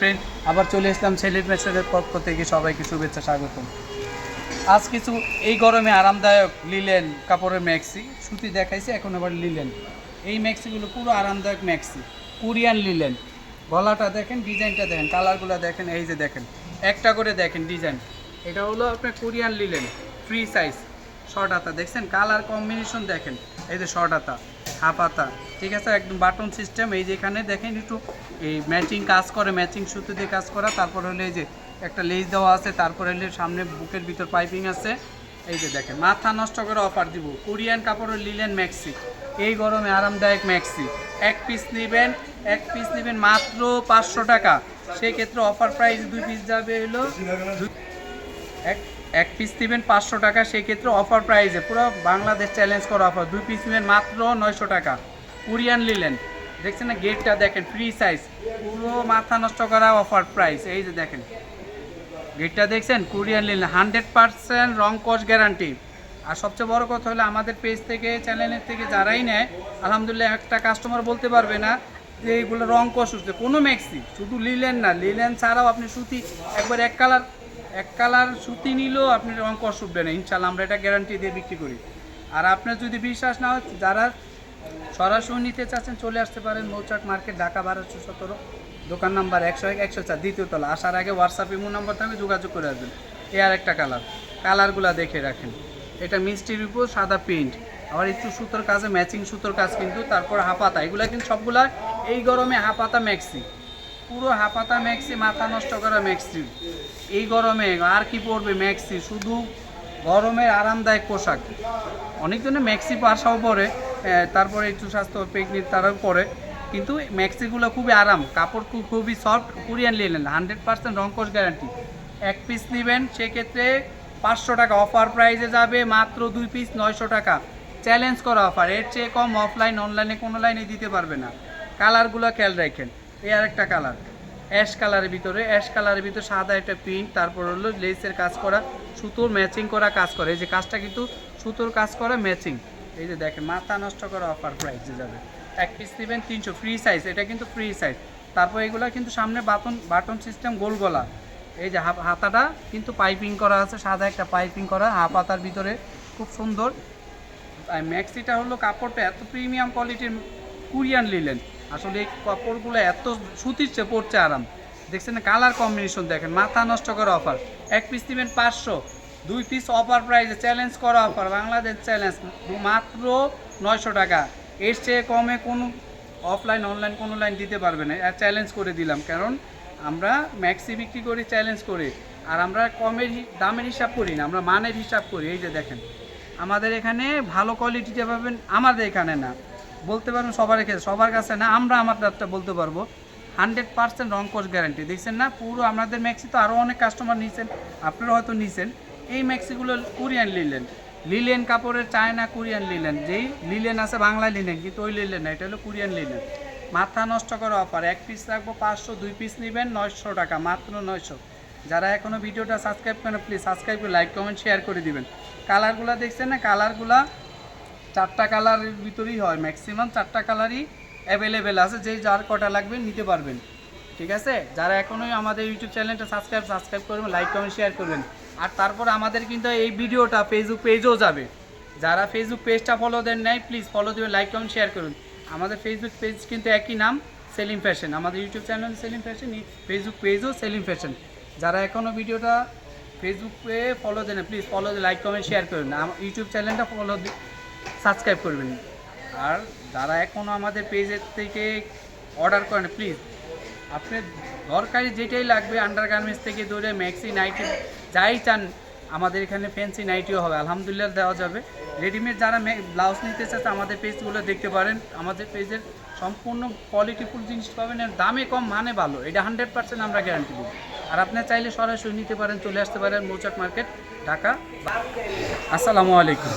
Friend আবার চলে আসলাম সেলিট মেসেজের পক্ষ থেকে সবাইকে শুভেচ্ছা, স্বাগতম। আজ কিছু, এই গরমে আরামদায়ক লিলেন কাপড়ের ম্যাক্সি, সুতি দেখাইছি, এখন আবার লিলেন। এই ম্যাক্সিগুলো পুরো আরামদায়ক ম্যাক্সি, কোরিয়ান লিলেন। গলাটা দেখেন, ডিজাইনটা দেখেন, কালারগুলো দেখেন, এই যে দেখেন, একটা করে দেখেন ডিজাইন। এটা হলো আপনার Korean linen, free size, short হাতা, দেখছেন? কালার কম্বিনেশন দেখেন, এই যে শর্ট হাতা। হাফ হাতা ঠিক আছে? একদম বাটন সিস্টেম এই যে এখানে দেখেন একটু এই ম্যাচিং কাজ করে ম্যাচিং সুতো দিয়ে কাজ করা, তারপর হলে এই যে একটা লেজ দেওয়া আছে, তারপর হলে সামনে বুকের ভিতর পাইপিং আছে। এই যে দেখেন, মাথা নষ্ট করে অফার দিব। কোরিয়ান কাপড়ের লিলেন ম্যাক্সি এই গরমে আরামদায়ক ম্যাক্সি এক পিস নেবেন, এক পিস নেবেন মাত্র পাঁচশো টাকা। সেক্ষেত্রে অফার প্রাইস দুই পিস যাবে হলো এক এক পিস নেবেন পাঁচশো টাকা, সেক্ষেত্রে অফার প্রাইসে পুরো বাংলাদেশ চ্যালেঞ্জ করা অফার দুই পিস নেবেন মাত্র নয়শো টাকা। কোরিয়ান লিলেন দেখছেন না? গেটটা দেখেন ফ্রি সাইজ পুরো মাথা নষ্ট করা অফার প্রাইস এই যে দেখেন। গেটটা দেখছেন? কোরিয়ান লিলেন হান্ড্রেড পার্সেন্ট রং কস গ্যারান্টি আর সবচেয়ে বড় কথা হলো, আমাদের পেজ থেকে চ্যানেলের থেকে যারাই নেয়, আলহামদুলিল্লাহ একটা কাস্টমার বলতে পারবে না যে এইগুলো রং কস উঠছে কোনো ম্যাক্সি শুধু লিলেন না। লিলেন ছাড়াও আপনি সুতি, একবার এক কালার এক কালার সুতি নিলেও আপনি রং কস উঠবে না ইনশাল্লাহ আমরা এটা গ্যারান্টি দিয়ে বিক্রি করি। আর আপনার যদি বিশ্বাস না হয়, যারা সরাসরি নিতে চাচ্ছেন, চলে আসতে পারেন মৌচাক মার্কেট, ঢাকা বারোশো সতেরো। দোকান নাম্বার একশো এক, একশো চার, দ্বিতীয় তলা। আসার আগে হোয়াটসঅ্যাপ ইমো নাম্বার থাকবে যোগাযোগ করে আসবেন। এ আর একটা কালার। কালারগুলো দেখে রাখেন। এটা মিষ্টির উপর সাদা প্রিন্ট। আবার একটু সুতোর কাজে, ম্যাচিং সুতোর কাজ কিন্তু, তারপর হাপাতা। এগুলো কিন্তু সবগুলা এই গরমে হাপাতা ম্যাক্সি পুরো হাফাতা ম্যাক্সি, মাথা নষ্ট করা ম্যাক্সি। এই গরমে আর কি পরবে ম্যাক্সি? শুধু গরমের আরামদায়ক পোশাক। অনেকজনে ম্যাক্সি পাশাও পরে তারপরে একটু স্বাস্থ্য পিকনিক তারাও পরে। কিন্তু ম্যাক্সিগুলো খুবই আরাম। কাপড় খুব, খুবই soft, Korean linen hundred percent রঙ্কশ guarantee. এক পিস নেবেন, সেক্ষেত্রে পাঁচশো টাকা। অফার প্রাইসে যাবে মাত্র দুই পিস নয়শো টাকা। চ্যালেঞ্জ করা অফার। এর চেয়ে কম অফলাইন, অনলাইনে কোনো লাইনে দিতে পারবে না। কালারগুলো খেয়াল রাখেন। এই আর একটা কালার অ্যাশ কালারের ভিতরে অ্যাশ কালারের ভিতরে সাদা একটা প্রিন্ট তারপর হলো লেসের কাজ করা, সুতোর ম্যাচিং করা কাজ করে। এই যে কাজটা কিন্তু সুতোর কাজ করা ম্যাচিং এই যে দেখেন, মাথা নষ্ট করা অফার প্রাইসে যাবে। এক পিস নেবেন তিনশো ফ্রি সাইজ এটা কিন্তু ফ্রি সাইজ তারপর এগুলো কিন্তু সামনে বাটন বাটন সিস্টেম গোল গলা। এই যে হাত- হাতাটা কিন্তু পাইপিং করা আছে, সাদা একটা পাইপিং করা, হাফ হাতার ভিতরে, খুব সুন্দর। আর ম্যাক্সিটা হলো কাপড়টা এত প্রিমিয়াম কোয়ালিটির কুরিয়ান নিলেন আসলে এই কাপড়গুলো এত সুতির চেয়ে পড়ছে আরাম। দেখছেন কালার কম্বিনেশন দেখেন, মাথা নষ্ট করা অফার এক পিস নেবেন পাঁচশো, দুই পিস অফার প্রাইসে চ্যালেঞ্জ করা অফার বাংলাদেশ চ্যালেঞ্জ মাত্র নয়শো টাকা। এর চেয়ে কমে কোনো অফলাইন অনলাইন কোনো লাইন দিতে পারবে না। আর চ্যালেঞ্জ করে দিলাম, কারণ আমরা ম্যাক্সি বিক্রি করি চ্যালেঞ্জ করে। আর আমরা কমের দামের হিসাব করি না, আমরা মানের হিসাব করি। এই যে দেখেন, আমাদের এখানে ভালো কোয়ালিটিতে পাবেন, আমাদের এখানে না। বলতে পারবেন সবার কাছে সবার কাছে না, আমরা আমাদেরটা বলতে পারব। হান্ড্রেড পার্সেন্ট রং কোর্স গ্যারান্টি। দেখছেন না, পুরো আমাদের ম্যাক্সি তো আরও অনেক কাস্টমার নিয়েছেন আপনারা হয়তো নিছেন। এই ম্যাক্সিগুলো কোরিয়ান লিলেন লিলেন কাপড়ের চায়না কোরিয়ান লিলেন যেই লিলেন আছে, বাংলা লিলেন কিন্তু ওই লিলেন না, এটা হলো কোরিয়ান লিলেন মাথা নষ্ট করা অফার এক পিস রাখব পাঁচশো, দুই পিস নেবেন, নয়শো টাকা, মাত্র নয়শো। যারা এখনও ভিডিওটা সাবস্ক্রাইব করেন প্লিজ সাবস্ক্রাইব করে লাইক কমেন্ট শেয়ার করে দিবেন। কালারগুলো দেখছেন না কালারগুলা চারটা কালারের ভিতরেই হয় ম্যাক্সিমাম চারটা কালারই অ্যাভেলেবেল আছে, যে যার কটা লাগবে নিতে পারবেন। ঠিক আছে? যারা এখনোই আমাদের ইউটিউব চ্যানেলটা সাবস্ক্রাইব সাবস্ক্রাইব করবেন লাইক কমেন্ট শেয়ার করবেন। আর তারপর আমাদের কিন্তু এই ভিডিওটা ফেসবুক পেজেও যাবে। যারা ফেসবুক পেজটা ফলো দেন নাই প্লিজ ফলো দেবেন লাইক কমেন্ট শেয়ার করুন। আমাদের ফেসবুক পেজ কিন্তু একই নাম সেলিম ফ্যাশন আমাদের YouTube channel Selim fashion Facebook পেজও Selim fashion যারা এখনও ভিডিওটা ফেসবুকে follow then please follow like comment share করুন। ইউটিউব চ্যানেলটা ফলো সাবস্ক্রাইব করবেন। আর যারা এখনও আমাদের পেজের থেকে অর্ডার করেন প্লিজ আপনি দরকারি যেটাই লাগবে আন্ডার গার্মেন্টস থেকে ধরে ম্যাক্সি নাইটি যাই চান, আমাদের এখানে ফ্যান্সি নাইটিও হবে, আলহামদুলিল্লাহ দেওয়া যাবে। রেডিমেড যারা ব্লাউজ নিতে চাচ্ছে, আমাদের পেজগুলো দেখতে পারেন। আমাদের পেজের সম্পূর্ণ কোয়ালিটিফুল জিনিস পাবেন আর দামে কম মানে ভালো, এটা হান্ড্রেড পার্সেন্ট আমরা গ্যারান্টি দিই আর আপনার চাইলে সরাসরি নিতে পারেন, চলে আসতে পারেন মৌচাক মার্কেট ঢাকা। আসসালামু আলাইকুম।